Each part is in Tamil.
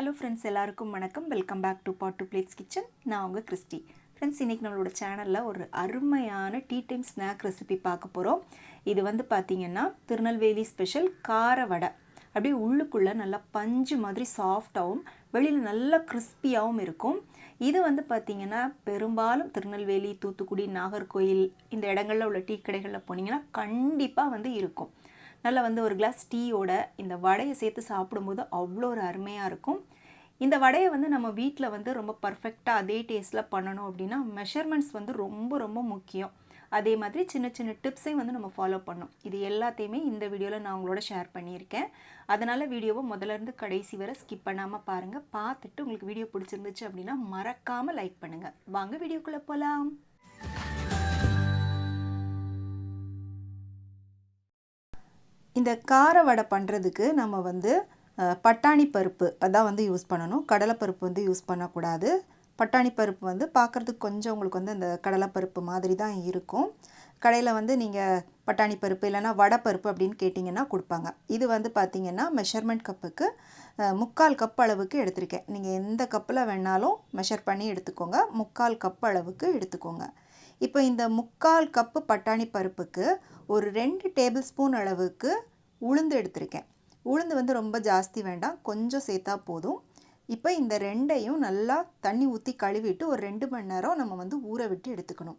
ஹலோ ஃப்ரெண்ட்ஸ் எல்லாருக்கும் வணக்கம். Welcome back to pot to plates kitchen. நான் உங்கள் கிறிஸ்டி. ஃப்ரெண்ட்ஸ் இன்றைக்கி நம்மளோட சேனலில் ஒரு அருமையான டீ டைம் ஸ்நாக் ரெசிபி பார்க்க போகிறோம் இது வந்து பார்த்திங்கன்னா திருநெல்வேலி ஸ்பெஷல் கார வடை அப்படியே உள்ளுக்குள்ளே நல்லா பஞ்சு மாதிரி சாஃப்டாகவும் வெளியில் நல்லா கிறிஸ்பியாகவும் இருக்கும். இது வந்து பார்த்திங்கன்னா பெரும்பாலும் திருநெல்வேலி தூத்துக்குடி நாகர்கோயில் இந்த இடங்களில் உள்ள டீ கடைகளில் போனீங்கன்னா கண்டிப்பாக வந்து இருக்கும். நல்லா வந்து ஒரு கிளாஸ் டீயோட இந்த வடையை சேர்த்து சாப்பிடும்போது அவ்வளோ ஒரு அருமையாக இருக்கும். இந்த வடையை வந்து நம்ம வீட்டில் வந்து ரொம்ப பர்ஃபெக்டாக அதே டேஸ்ட்டில் பண்ணணும் அப்படின்னா மெஷர்மெண்ட்ஸ் வந்து ரொம்ப ரொம்ப முக்கியம். அதே மாதிரி சின்ன சின்ன டிப்ஸையும் வந்து நம்ம ஃபாலோ பண்ணணும். இது எல்லாத்தையுமே இந்த வீடியோவில் நான் உங்களோட ஷேர் பண்ணியிருக்கேன். அதனால் வீடியோவை முதல்ல இருந்து கடைசி வரை ஸ்கிப் பண்ணாமல் பாருங்கள் பார்த்துட்டு உங்களுக்கு வீடியோ பிடிச்சிருந்துச்சு அப்படின்னா மறக்காமல் லைக் பண்ணுங்கள் வாங்க வீடியோக்குள்ளே போகலாம் இந்த கார வடை பண்ணுறதுக்கு நம்ம வந்து பட்டாணி பருப்பு அதான் வந்து யூஸ் பண்ணணும். கடலைப்பருப்பு வந்து யூஸ் பண்ணக்கூடாது. பட்டாணி பருப்பு வந்து பார்க்குறதுக்கு கொஞ்சம் உங்களுக்கு வந்து அந்த கடலைப்பருப்பு மாதிரி தான் இருக்கும். கடையில் வந்து நீங்கள் பட்டாணி பருப்பு இல்லைன்னா வடை பருப்பு அப்படின்னு கேட்டிங்கன்னா கொடுப்பாங்க. இது வந்து பார்த்திங்கன்னா மெஷர்மெண்ட் கப்புக்கு முக்கால் கப் அளவுக்கு எடுத்திருக்கேன். நீங்கள் எந்த கப்பில் வேணாலும் மெஷர் பண்ணி எடுத்துக்கோங்க. முக்கால் கப் அளவுக்கு எடுத்துக்கோங்க. இப்போ இந்த முக்கால் கப்பு பட்டாணி பருப்புக்கு ஒரு ரெண்டு டேபிள் ஸ்பூன் அளவுக்கு உளுந்து எடுத்திருக்கேன். உளுந்து வந்து ரொம்ப ஜாஸ்தி வேண்டாம் கொஞ்சம் சேர்த்தா போதும். இப்போ இந்த ரெண்டையும் நல்லா தண்ணி ஊற்றி கழுவிட்டு ஒரு ரெண்டு மணி நேரம் நம்ம வந்து ஊற விட்டு எடுத்துக்கணும்.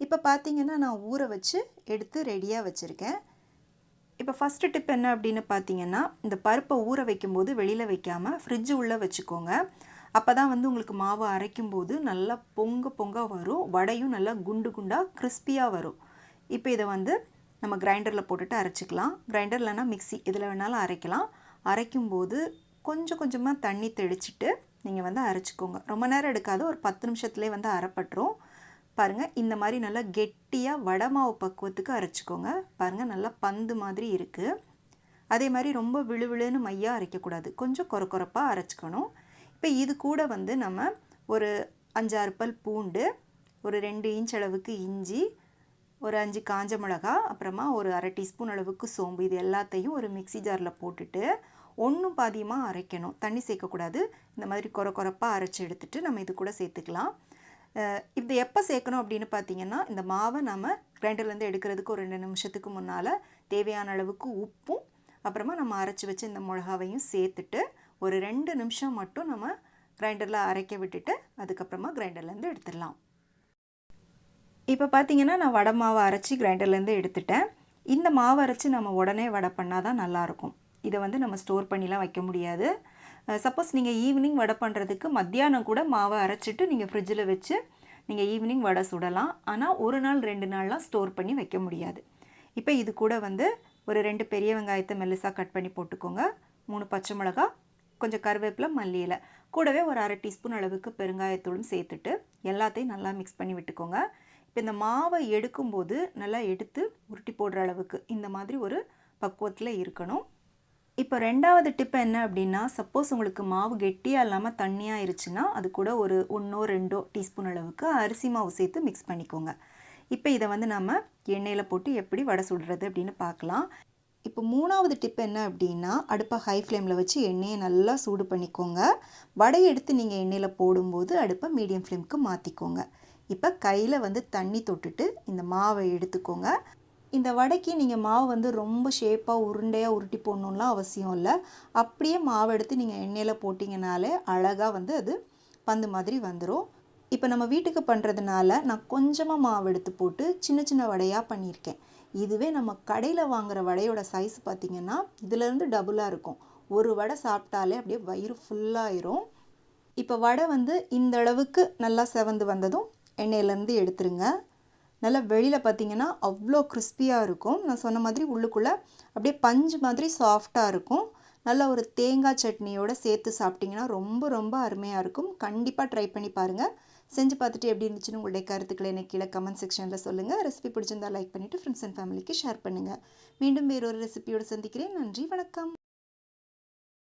இப்போ பார்த்தீங்கன்னா நான் ஊற வச்சு எடுத்து ரெடியாக வச்சுருக்கேன். இப்போ ஃபஸ்ட்டு டிப் என்ன அப்படின்னு பார்த்தீங்கன்னா இந்த பருப்பை ஊற வைக்கும்போது வெளியில் வைக்காமல் ஃப்ரிட்ஜு உள்ளே வச்சுக்கோங்க. அப்போ தான் வந்து உங்களுக்கு மாவு அரைக்கும்போது நல்லா பொங்க பொங்க வரும். வடையும் நல்லா குண்டு குண்டாக கிறிஸ்பியாக வரும். இப்போ இதை வந்து நம்ம கிரைண்டரில் போட்டுட்டு அரைச்சிக்கலாம். கிரைண்டர் இல்லைனா மிக்சி இதில் வேணாலும் அரைக்கலாம். அரைக்கும்போது கொஞ்சம் கொஞ்சமாக தண்ணி தெளிச்சிட்டு நீங்கள் வந்து அரைச்சிக்கோங்க. ரொம்ப நேரம் எடுக்காது. ஒரு பத்து நிமிஷத்துலேயே வந்து அரைப்பட்டுரும். பாருங்கள் இந்த மாதிரி நல்லா கெட்டியாக வடை மாவு பக்குவத்துக்கு அரைச்சிக்கோங்க. பாருங்கள் நல்லா பந்து மாதிரி இருக்குது அதே மாதிரி ரொம்ப விழுவிழுன்னு மையாக அரைக்கக்கூடாது. கொஞ்சம் கொர கொரப்பாக அரைச்சிக்கணும். இப்போ இது கூட வந்து நம்ம ஒரு அஞ்சாறு பல் பூண்டு ஒரு ரெண்டு இன்ச் அளவுக்கு இஞ்சி ஒரு அஞ்சு காஞ்ச மிளகா அப்புறமா ஒரு அரை டீஸ்பூன் அளவுக்கு சோம்பு இது எல்லாத்தையும் ஒரு மிக்ஸி ஜாரில் போட்டுட்டு ஒன்றும் பாதியமாக அரைக்கணும். தண்ணி சேர்க்கக்கூடாது இந்த மாதிரி கொர கொரப்பாக அரைச்சி எடுத்துகிட்டு நம்ம இது கூட சேர்த்துக்கலாம். இது எப்போ சேர்க்கணும் அப்படின்னு பார்த்தீங்கன்னா இந்த மாவை நம்ம கிரைண்டர்லேருந்து எடுக்கிறதுக்கு ஒரு ரெண்டு நிமிஷத்துக்கு முன்னால் தேவையான அளவுக்கு உப்பும் அப்புறமா நம்ம அரைச்சி வச்சு இந்த மிளகாவையும் சேர்த்துட்டு ஒரு ரெண்டு நிமிஷம் மட்டும் நம்ம கிரைண்டரில் அரைக்க விட்டுட்டு அதுக்கப்புறமா கிரைண்டர்லேருந்து எடுத்துடலாம். இப்போ பார்த்தீங்கன்னா நான் வடை மாவை அரைச்சி கிரைண்டர்லேருந்து எடுத்துட்டேன். இந்த மாவு அரைச்சி நம்ம உடனே வடை பண்ணால் தான் நல்லாயிருக்கும். இதை வந்து நம்ம ஸ்டோர் பண்ணிலாம் வைக்க முடியாது. சப்போஸ் நீங்கள் ஈவினிங் வடை பண்ணுறதுக்கு மத்தியானம் கூட மாவை அரைச்சிட்டு நீங்கள் ஃப்ரிட்ஜில் வச்சு நீங்கள் ஈவினிங் வடை சுடலாம். ஆனால் ஒரு நாள் ரெண்டு நாள்லாம் ஸ்டோர் பண்ணி வைக்க முடியாது. இப்போ இது கூட வந்து ஒரு ரெண்டு பெரிய வெங்காயத்தை மெல்லிசாக கட் பண்ணி போட்டுக்கோங்க. மூணு பச்சை மிளகா கொஞ்சம் கருவேப்பிலை மல்லி கூடவே ஒரு அரை டீஸ்பூன் அளவுக்கு பெருங்காயத்தூளும் சேர்த்துட்டு எல்லாத்தையும் நல்லா மிக்ஸ் பண்ணி விட்டுக்கோங்க. இப்போ இந்த மாவை எடுக்கும்போது நல்லா எடுத்து உருட்டி போடுற அளவுக்கு இந்த மாதிரி ஒரு பக்குவத்தில் இருக்கணும். இப்போ ரெண்டாவது டிப் என்ன அப்படின்னா சப்போஸ் உங்களுக்கு மாவு கெட்டியாக இல்லாமல் தண்ணியாக ஆயிருச்சுன்னா அது கூட ஒரு ஒன்றோ ரெண்டோ டீஸ்பூன் அளவுக்கு அரிசி மாவு சேர்த்து மிக்ஸ் பண்ணிக்கோங்க. இப்போ இதை வந்து நம்ம எண்ணெயில் போட்டு எப்படி வடை சுடுறது அப்படின்னு பார்க்கலாம். இப்போ மூணாவது டிப் என்ன அப்படின்னா அடுப்பை ஹை ஃப்ளேமில் வச்சு எண்ணெயை நல்லா சூடு பண்ணிக்கோங்க. வடை எடுத்து நீங்கள் எண்ணெயில் போடும்போது அடுப்பை மீடியம் ஃப்ளேமுக்கு மாற்றிக்கோங்க இப்போ கையில் வந்து தண்ணி தொட்டுட்டு இந்த மாவை எடுத்துக்கோங்க. இந்த வடைக்கு நீங்கள் மாவு வந்து ரொம்ப ஷேப்பாக உருண்டையாக உருட்டி போடணும்லாம் அவசியம் இல்லை. அப்படியே மாவு எடுத்து நீங்கள் எண்ணெயில் போட்டிங்கனாலே அழகாக வந்து அது பந்து மாதிரி வந்துடும் இப்போ நம்ம வீட்டுக்கு பண்ணுறதுனால நான் கொஞ்சமாக மாவு எடுத்து போட்டு சின்ன சின்ன வடையாக பண்ணியிருக்கேன். இதுவே நம்ம கடையில் வாங்குற வடையோட சைஸ் பார்த்திங்கன்னா இதுலேருந்து டபுளாக இருக்கும். ஒரு வடை சாப்பிட்டாலே அப்படியே வயிறு ஃபுல்லாயிரும் இப்போ வடை வந்து இந்த அளவுக்கு நல்லா செவந்து வந்ததும் எண்ணெயிலேருந்து எடுத்துருங்க. நல்லா வெளியில் பார்த்தீங்கன்னா அவ்வளோ கிறிஸ்பியாக இருக்கும். நான் சொன்ன மாதிரி உள்ளுக்குள்ளே அப்படியே பஞ்சு மாதிரி சாஃப்டாக இருக்கும். நல்ல ஒரு தேங்காய் சட்னியோடு சேர்த்து சாப்பிட்டிங்கன்னா ரொம்ப ரொம்ப அருமையாக இருக்கும். கண்டிப்பாக ட்ரை பண்ணி பாருங்கள் செஞ்சு பார்த்துட்டு எப்படி இருந்துச்சுன்னு உங்களுடைய கருத்துக்களை எனக்கு கீழே கமெண்ட் செக்ஷனில் சொல்லுங்கள் ரெசிபி பிடிச்சிருந்தா லைக் பண்ணிவிட்டு ஃப்ரெண்ட்ஸ் அண்ட் ஃபேமிலிக்கு ஷேர் பண்ணுங்கள் மீண்டும் வேறொரு ரெசிபியோடு சந்திக்கிறேன். நன்றி வணக்கம்.